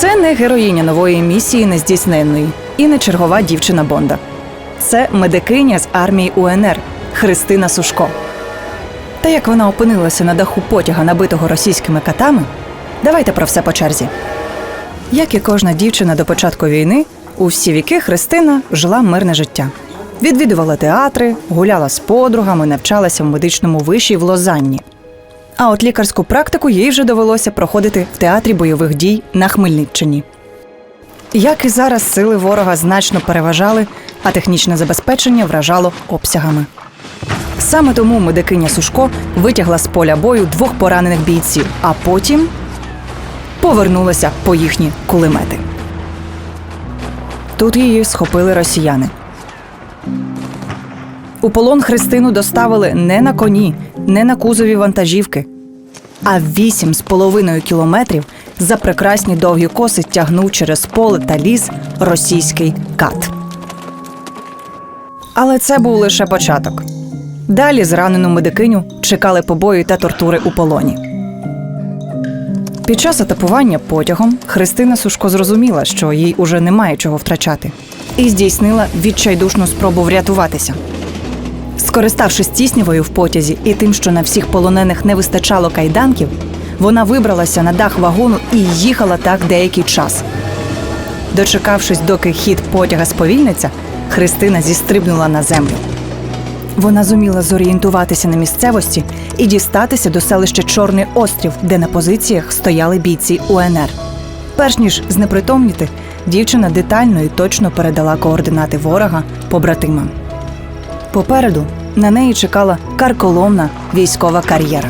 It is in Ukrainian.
Це не героїня нової місії нездійсненної і не чергова дівчина Бонда. Це медикиня з армії УНР Христина Сушко. Та як вона опинилася на даху потяга, набитого російськими катами, давайте про все по черзі. Як і кожна дівчина до початку війни, у всі віки Христина жила мирне життя. Відвідувала театри, гуляла з подругами, навчалася в медичному виші в Лозанні. А от лікарську практику їй вже довелося проходити в театрі бойових дій на Хмельниччині. Як і зараз, сили ворога значно переважали, а технічне забезпечення вражало обсягами. Саме тому медикиня Сушко витягла з поля бою двох поранених бійців, а потім повернулася по їхні кулемети. Тут її схопили росіяни. У полон Христину доставили не на коні, не на кузові вантажівки, а вісім з половиною кілометрів за прекрасні довгі коси тягнув через поле та ліс російський кат. Але це був лише початок. Далі зранену медикиню чекали побої та тортури у полоні. Під час атакування потягом Христина Сушко зрозуміла, що їй уже немає чого втрачати, і здійснила відчайдушну спробу врятуватися. Скориставшись тіснівою в потязі і тим, що на всіх полонених не вистачало кайданків, вона вибралася на дах вагону і їхала так деякий час. Дочекавшись, доки хід потяга сповільниться, Христина зістрибнула на землю. Вона зуміла зорієнтуватися на місцевості і дістатися до селища Чорний острів, де на позиціях стояли бійці УНР. Перш ніж знепритомніти, дівчина детально і точно передала координати ворога побратимам. Попереду на неї чекала карколомна військова кар'єра.